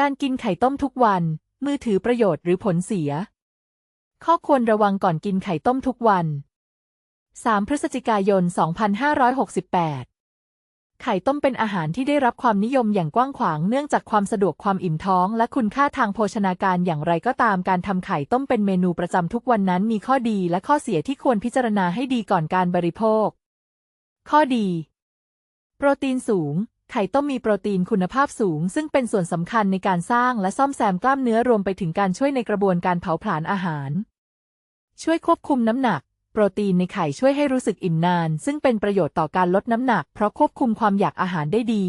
การกินไข่ต้มทุกวัน มือถือประโยชน์หรือผลเสีย ข้อควรระวังก่อนกินไข่ต้มทุกวัน 3 พฤศจิกายน 2568 ไข่ต้มเป็นอาหารที่ได้รับความนิยมอย่างกว้างขวางเนื่องจากความสะดวกความอิ่มท้อง และคุณค่าทางโภชนาการอย่างไรก็ตามการทำไข่ต้มเป็นเมนูประจำทุกวันนั้นมีข้อดีและข้อเสียที่ควรพิจารณาให้ดีก่อนการบริโภค ข้อดี โปรตีนสูง ไข่ต้มมีโปรตีนคุณภาพสูง ซึ่งเป็นส่วนสำคัญในการสร้างและซ่อมแซมกล้ามเนื้อรวมไปถึงการช่วยในกระบวนการเผาผลาญอาหาร ช่วยควบคุมน้ำหนัก โปรตีนในไข่ช่วยให้รู้สึกอิ่มนาน ซึ่งเป็นประโยชน์ต่อการลดน้ำหนัก เพราะควบคุมความอยากอาหารได้ดี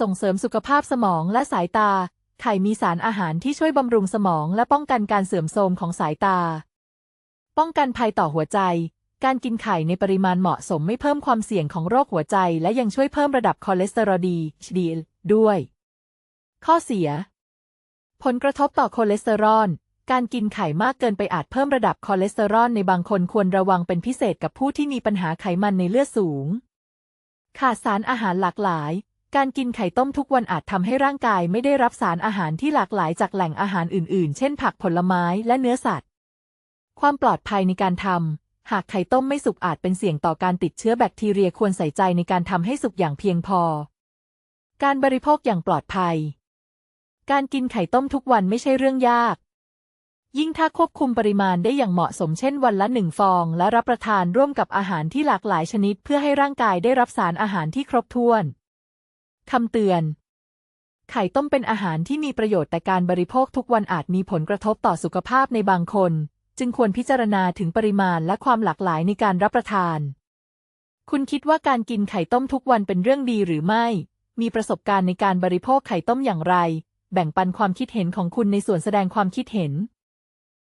ส่งเสริมสุขภาพสมองและสายตา ไข่มีสารอาหารที่ช่วยบำรุงสมองและป้องกันการเสื่อมโทรมของสายตา ป้องกันภัยต่อหัวใจ การกินไข่ในปริมาณเหมาะสมไม่เพิ่มความเสี่ยงของโรคหัวใจ และยังช่วยเพิ่มระดับคอเลสเตอรอลดีดีด้วย ข้อเสีย ผลกระทบต่อคอเลสเตอรอล การกินไข่มากเกินไปอาจเพิ่มระดับคอเลสเตอรอลในบางคนควรระวังเป็นพิเศษกับผู้ที่มีปัญหาไขมันในเลือดสูง ขาดสารอาหารหลากหลาย การกินไข่ต้มทุกวันอาจทำให้ร่างกายไม่ได้รับสารอาหารที่หลากหลายจากแหล่งอาหารอื่น ๆ เช่นผักผลไม้และเนื้อสัตว์ ความปลอดภัยในการทำ หากไข่ต้มไม่สุกอาจเป็นเสี่ยงต่อการติดเชื้อแบคทีเรียควรใส่ใจในการทำให้สุกอย่างเพียงพอ การบริโภคอย่างปลอดภัย การกินไข่ต้มทุกวันไม่ใช่เรื่องยาก ยิ่งถ้าควบคุมปริมาณได้อย่างเหมาะสมเช่นวันละหนึ่งฟอง และรับประทานร่วมกับอาหารที่หลากหลายชนิด เพื่อให้ร่างกายได้รับสารอาหารที่ครบถ้วนคำเตือน ไข่ต้มเป็นอาหารที่มีประโยชน์แต่การบริโภคทุกวันอาจมีผลกระทบต่อสุขภาพในบางคน จึงควรพิจารณาถึงปริมาณและความหลากหลายในการรับประทาน คุณคิดว่าการกินไข่ต้มทุกวันเป็นเรื่องดีหรือไม่ มีประสบการณ์ในการบริโภคไข่ต้มอย่างไร แบ่งปันความคิดเห็นของคุณในส่วนแสดงความคิดเห็น